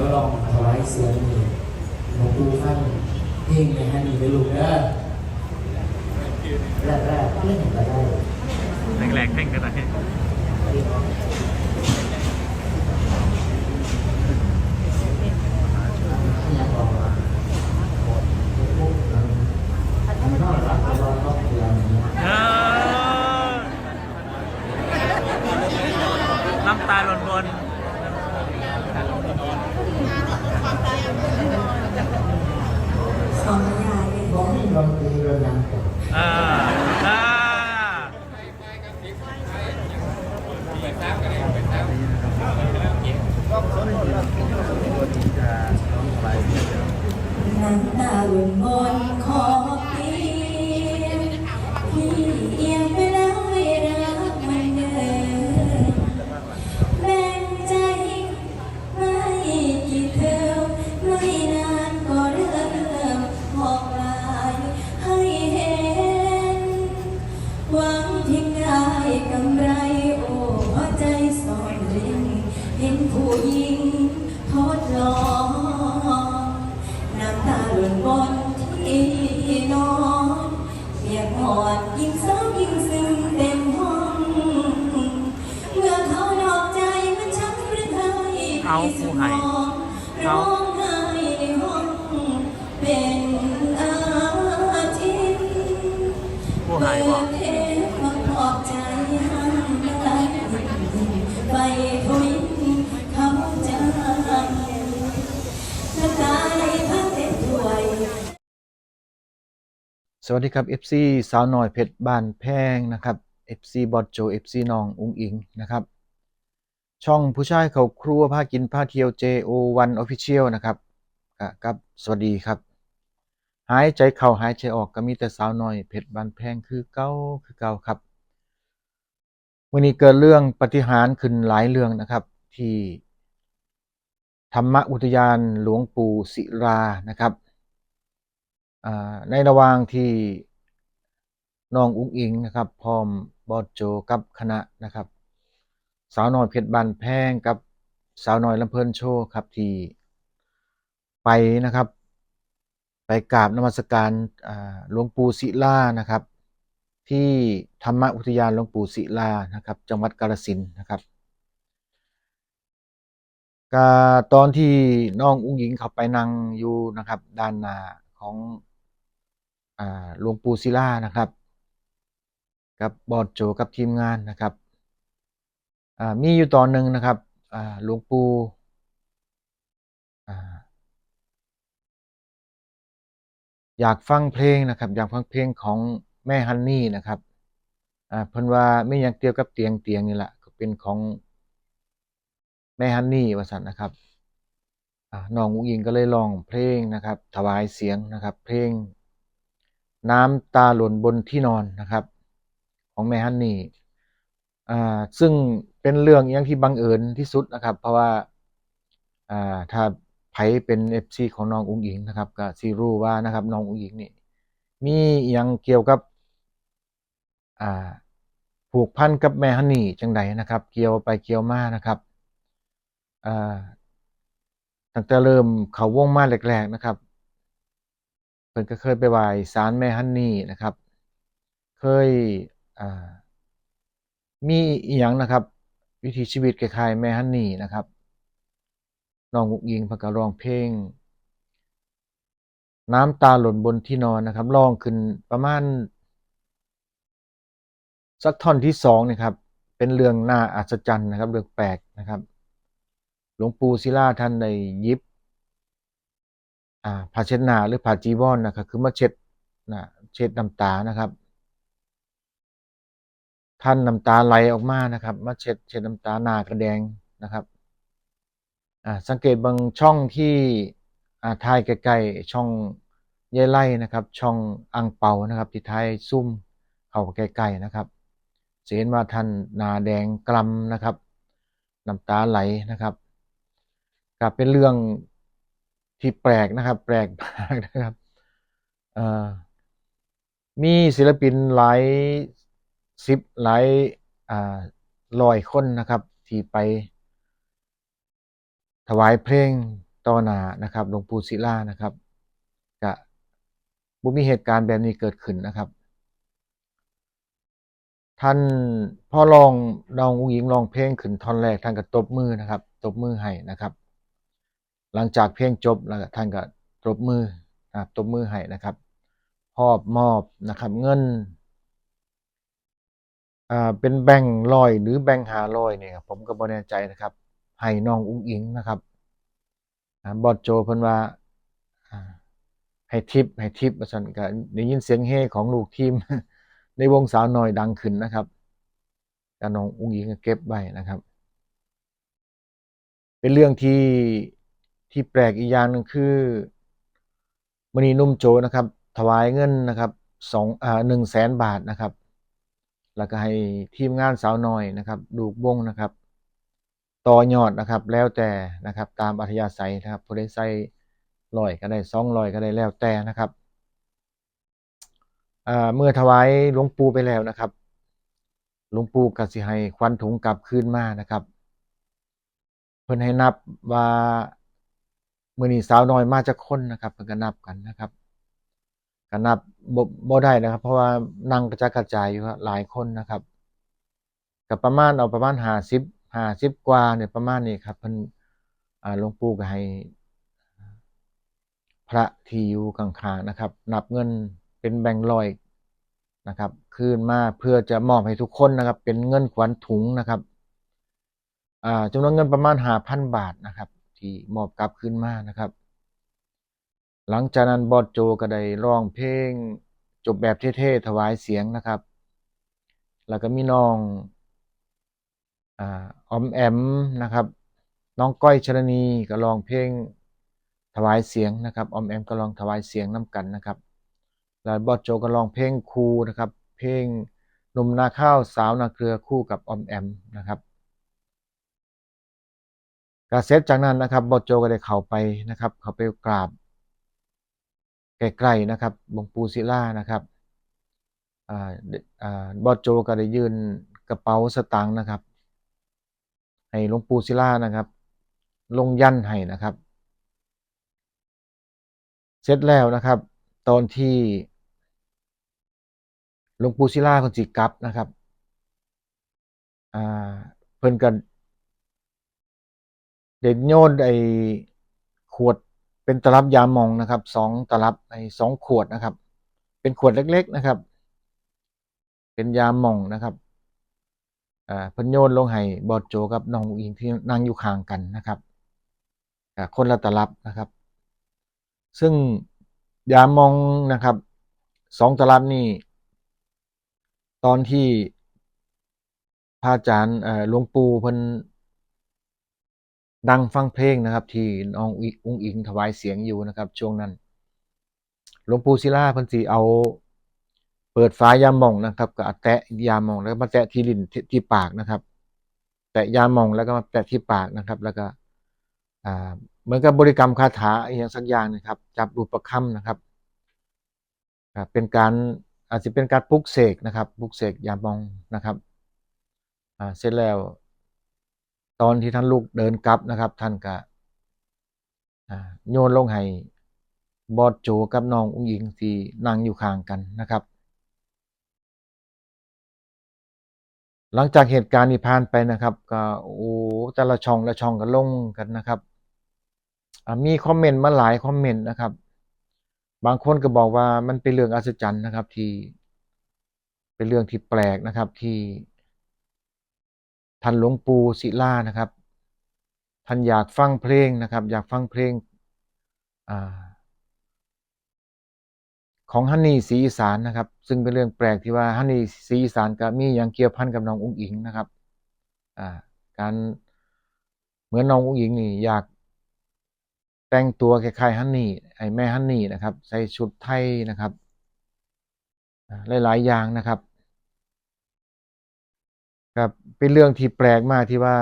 ดี๋ยวลองถวายเสียงนี่หลวงปู่ท่านเพ่งในฮันนี่ไปลูกเด้อแรกๆเล่นก็ได้แรงๆเพ่งก็ได้ะ ยังบอกว่ามันนอนหลับไปรอรอบเดือนนี้ เออน้ำตาหล่นบน สองยายเลย บอกให้ดนตรีเรื่องยังเกิด เอออ่า น้ำตาหล่นบนขอบเตียงพี่เอียงไปแล้วไม่รักมันเดิมแบ่งใจไม่กี่เทอมไม่นานก็เริ่มบอกลายให้เห็น หวังเพียงได้กำไรโอ้หัวใจสอนเร่งเห็นผู้หญิงทดลอง บนที่นอนเปียกหอดยิ่งซ้ำยิ่งซึ้งเต็มห้อง เมื่อเขานอกใจมันช้ำหรือไทยเอาผู้ให้ร้องไห้ในห้องเป็นอาทิตย์ผู้ให้บอก วัสดีครับ FC สาวน้อยเพชรบ้านแพงนะครับ FC บอดโจ FC น้องอุ้งอิงนะครับ ช่องผู้ชายเขาครัวพากินพาเที่ยว JO1 Official นะครับก็กับสวัสดีครับ หายใจเข้าหายใจออกก็มีแต่สาวน้อยเพชรบ้านแพงคือเก้าคือเก่าครับวันนี้เกิดเรื่องปฏิหารขึ้นหลายเรื่องนะครับ ที่ธรรมอุทยานหลวงปู่ศิรานะครับ ในระหว่างที่น้องอุ้งอิงนะครับ พร้อมบอสโจกับคณะนะครับ สาวน้อยเพชรบานแพงกับสาวน้อยลำเพลินโชว์ครับที่ไปนะครับ ไปกราบนมัสการหลวงปู่ศิลานะครับ ที่ธรรมอุทยานหลวงปู่ศิลานะครับ จังหวัดกาฬสินนะครับกตอนที่น้องอุ้งหญิงเขาไปนั่งอยู่นะครับ ด้านหน้าของ หลวงปู่ศิลานะครับ กับบอสโจกับทีมงานนะครับมีอยู่ตอนหนึ่งนะครับหลวงปู่ออยากฟังเพลงนะครับ อยากฟังเพลงของแม่ฮันนี่นะครับเพิ่นว่าไม่หยังเกี่ยวกับเตียงเตียงนี่แหละก็เป็นของแม่ฮันนี่ว่าซั่นนะครับน้องอุ้งอิงก็เลยร้องเพลงนะครับ ถวายเสียงนะครับ เพลง น้ำตาหล่นบนที่นอนนะครับ ของแม่ฮันนี่อ่าซึ่งเป็นเรื่องอยังที่บังเอิญที่สุดนะครับ เพราะว่าอ่าถ้าไผเป็น FC ของน้องอุ๋งอิงนะครับก็สิรู้ว่านะครับน้องอุ๋งอิงนี่มีอหยังเกี่ยวกับอ่าผูกพันกับแม่ฮันนี่จังใดนะครับ เกี่ยวไปเกี่ยวมานะครับอ่าตั้งแต่เริ่มเขาวงมาแรกๆนะครับ เพิ่นก็เคยไปไหว้ศาลแม่ฮันนี่นะครับ เคยอ่ามีอีหยังนะครับ วิถีชีวิตคล้ายๆแม่ฮันนี่นะครับน้องอุกยิงเพิ่นก็ร้องเพลง น้ำตาหล่นบนที่นอนนะครับร้องขึ้นประมาณสักท่อนที่สองนะครับ เป็นเรื่องน่าอัศจรรย์นะครับ เรื่องแปลกนะครับ หลวงปู่ศิลาท่านได้ยิบ อ่าผ้าเช็ดหน้าหรือผ้าจีวรนนะครับคือมาเช็ดนะเช็ดน้ำตานะครับ ท่านน้ำตาไหลออกมานะครับ มาเช็ดเช็ดน้ำตาหน้ากระแดงนะครับอ่าสังเกตบางช่องที่อ่าทายใกล้ๆช่องเย่ไล่นะครับ ช่องอังเปานะครับ ที่ท้ายซุ่มเข้าใกล้ๆนะครับจะเห็นว่าท่านหนาแดงกลำนะครับน้ำตาไหลนะครับก็เป็นเรื่อง ที่แปลกนะครับ แปลกมากนะครับมีศิลปินหลายสิบหลายอ่าร้อยคนนะครับ ที่ไป ถวายเพลงต่อหน้านะครับหลวงปู่ศิลานะครับก็บ่มีเหตุการณ์แบบนี้เกิดขึ้นนะครับ ท่านพ่อรองน้องอุ้งอิงร้องเพลงขึ้นท่อนแรกท่านก็ตบมือนะครับ ตบมือให้นะครับ หลังจากเพลงจบแล้วท่านก็ตบมือนะตบมือให้นะครับพอบมอบนะครับเงินอ่าเป็นแบงค์ร้อยหรือแบงค์หารอยเนี่ยผมก็บ่แน่ใจนะครับให้น้องอุ้งอิงนะครับบอสโจเพิ่นว่าให้ทิปให้ทิปว่าซั่นก็ได้ยินเสียงเฮของลูกทีม ในวงสาวน้อยดังขึ้นนะครับกน้องอุ้งอิงก็เก็บไว้นะครับ เป็นเรื่องที่ ที่แปลกอีกอย่างหนึงคือมณีนุ่มโจนะครับ ถวายเงินนะครับสองอ่าหนึ่งแสนบาทนะครับ แล้วก็ให้ทีมงานสาวน้อยนะครับ ดูกวงนะครับ ต่อยอดนะครับ แล้วแต่นะครับ ตามอัธยาศัยนะครับผู้ใดใส่ร้อยก็ได้สองร้อยก็ได้แล้วแต่นะครับเมื่อถวายหลวงปู่ไปแล้วนะครับหลวงปู่กสิให้ควันถุงกลับคืนมานะครับ เพิ่นให้นับว่า มื้อนี้สาวน้อยมาจากคนนะครับเพิ่นก็นับกันนะครับก็นับบ่บ่ได้นะครับ เพราะว่านั่งกระจัดกระจายอยู่หลายคนนะครับก็ประมาณเอาประมาณ50 50กว่าเนี่ยประมาณนี้ครับเพิ่นหลวงปู่ก็ให้ พระที่อยู่ข้างๆนะครับ นับเงินเป็นแบงค์ร้อยนะครับคืนมาเพื่อจะมอบให้ทุกคนนะครับ เป็นเงินขวัญถุงนะครับจำนวนเงินประมาณ5,000บาทนะครับ ที่มอบกลับคืนมานะครับ หลังจากนั้นบอสโจก็ได้ร้องเพลงจบแบบเท่ๆถวายเสียงนะครับ แล้วก็มีน้องอ่าอมแอมนะครับ น้องก้อยชลนีก็ร้องเพลงถวายเสียงนะครับออมแอมก็ร้องถวายเสียงน้กันนะครับ แล้วบอสโจก็ร้องเพลงครูนะครับ เพลงหนุ่มนาข้าวสาวนาเกลือคู่กับออมแอมนะครับ ก็เสร็จจากนั้นนะครับบอโจก็ได้เข้าไปนะครับ เข้าไปกราบใกล้ๆนะครับหลวงปู่ศิลานะครับบอโจก็ได้ยื่นกระเป๋าสตางค์นะครับ ให้หลวงปู่ศิลานะครับ ลงยันให้นะครับ เสร็จแล้วนะครับ ตอนที่หลวงปู่ศิลาเพิ่นสิกลับนะครับเพิ่นก็ เด็ดโยนไอ้ขวดเป็นตลับยาหมองนะครับสองตลับไอ้สองขวดนะครับ เป็นขวดเล็ก ๆนะครับ เป็นยาหมองนะครับอ่าพิ่นโยนลงให้บอสโจกับน้องอิงที่นั่งอยู่ข้างกันนะครับอ่าคนละตลับนะครับ ซึ่งยาหมองนะครับสองตลับนี่ตอนที่พระอาจารย์หลวงปู่เพิ่น ดังฟังเพลงนะครับ ที่น้องอุ้งอิงถวายเสียงอยู่นะครับ ช่วงนั้นหลวงปู่ศิลาพันสีเอา เปิดฝายาหม่องนะครับก็แตะยาหม่องแล้วมาแตะที่ลิ้นที่ที่ปากนะครับ แตะยาหม่องแล้วก็มาแตะที่ปากนะครับ แล้วก็อ่าเหมือนกับบริกรรมคาถาอย่างสักอย่างนะครับ จับรูปประคำนะครับเป็นการอาจจะเป็นการปลุกเสกนะครับปลุกเสกยาหมองนะครับเสร็จแล้ว ตอนที่ท่านลูกเดินกลับนะครับ ท่านก็โยนลงให้บอสโจกับน้องอุ้งอิงที่นั่งอยู่ข้างกันนะครับ หลังจากเหตุการณ์นี้ผ่านไปนะครับ ก็โอ้แต่ละช่องละช่องก็ลงกันนะครับมีคอมเมนต์มาหลายคอมเมนต์นะครับ บางคนก็บอกว่ามันเป็นเรื่องอัศจรรย์นะครับ ที่เป็นเรื่องที่แปลกนะครับที่ ท่านหลวงปู่ศิลานะครับ ท่านอยากฟังเพลงนะครับ อยากฟังเพลงอของฮันนี่ศรีอีสานนะครับ ซึ่งเป็นเรื่องแปลกที่ว่าฮันนี่ศรีอีสานก็มีอย่างเกี่ยวพันกับน้องอุ้งอิงนะครับการเหมือนน้องอุ้งอิงนี่อยากแต่งตัวคล้ายๆฮันนี่ไอแม่ฮันนี่นะครับ ใส่ชุดไทยนะครับหลายๆอย่างนะครับ ครับเป็นเรื่องที่แปลกมากที่ว่า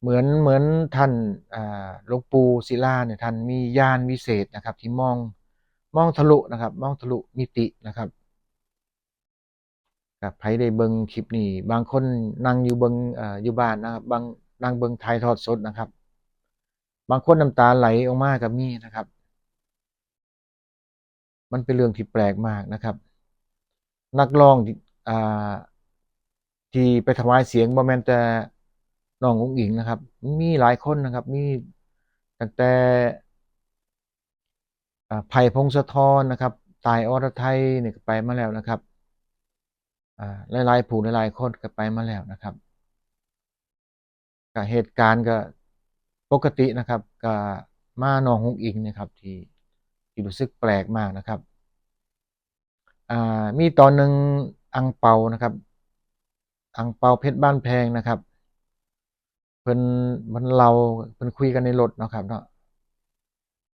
เหมือนเหมือนท่านหลวงปู่ศิลาเนี่ยท่านมีญาณวิเศษนะครับ ที่มองมองทะลุนะครับ มองทะลุมิตินะครับครับใครได้เบิงคลิปนี้ บางคนนั่งอยู่เบิงออยู่บ้านนะครับ บางนั่งเบิงถ่ายทอดสดนะครับ บางคนน้ำตาไหลออกมากับมีนะครับ มันเป็นเรื่องที่แปลกมากนะครับ นักร้องอ่า ที่ไปถวายเสียงบ่แมนแต่น้ององอิงนะครับ มีหลายคนนะครับ มีตั้งแต่ไผ่พงศธรนะครับ ตายอรไทยเนี่ยไปมาแล้วนะครับหลายๆผู้หลายๆคนก็ไปมาแล้วนะครับก็เหตุการณ์ก็ปกตินะครับก็มาน้ององอิงนะครับ ที่ที่รู้สึกแปลกมากนะครับมีตอนหนึ่งอังเปานะครับ อังเปาเพชรบ้านแพงนะครับ เพิ่นมันเราเพิ่นคุยกันในรถนะครับเนาะ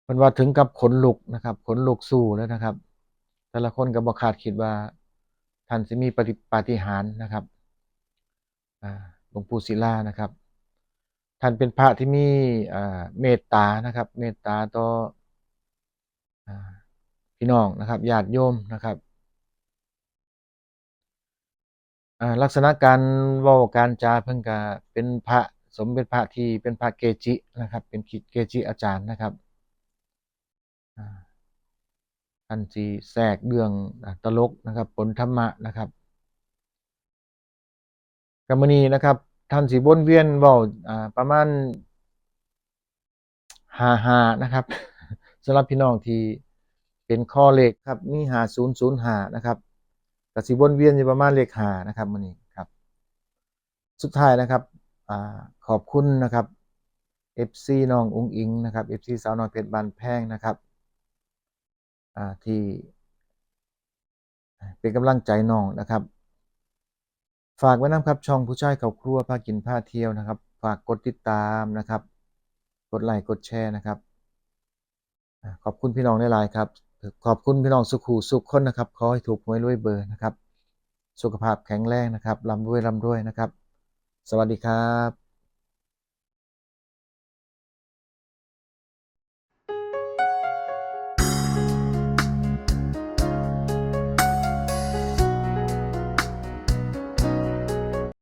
เพิ่นว่าถึงกับขนลุกนะครับ ขนลุกสู้แล้วนะครับ แต่ละคนก็บ่คาดคิดว่าท่านสิมีปฏิปาฏิหาริย์นะครับอ่าหลวงปู่ศิลานะครับ ท่านเป็นพระที่มีเมตตานะครับ เมตตาต่อพี่น้องนะครับญาติโยมนะครับ อ่าลักษณะการเว้าการจาเพิ่นก็เป็นพระสมเป็นพระที่เป็นพระเกจินะครับ เป็นเกจิอาจารย์นะครับท่านสิแทรกเรื่องตลกนะครับปนธรรมะนะครับก็มื้อนี้นะครับท่านสิวนเวียนเว้าอ่าประมาณ55นะครับสำหรับพี่น้องที่เป็นข้อเลขครับมี5005นะครับ กสิวนเวียนอยู่ประมาณเลข5นะครับมื้อนี้ครับ สุดท้ายนะครับอขอบคุณนะครับ FC น้องอุ๋งอิงนะครับ FC สาวน้อยเพชรบานแพงนะครับที่ เป็นกำลังใจน้องนะครับ ฝากไว้นะครับช่องผู้ชายเขาครัวพากินพาเที่ยวนะครับ ฝากกดติดตามนะครับ กดไลค์กดแชร์นะครับ ขอบคุณพี่น้องหลายครับ ขอบคุณพี่น้องสุขูสุขคนนะครับขอให้ถูกหวยรวยเบอร์นะครับ สุขภาพแข็งแรงนะครับรำรวยรำรวยนะครับ สวัสดีครับ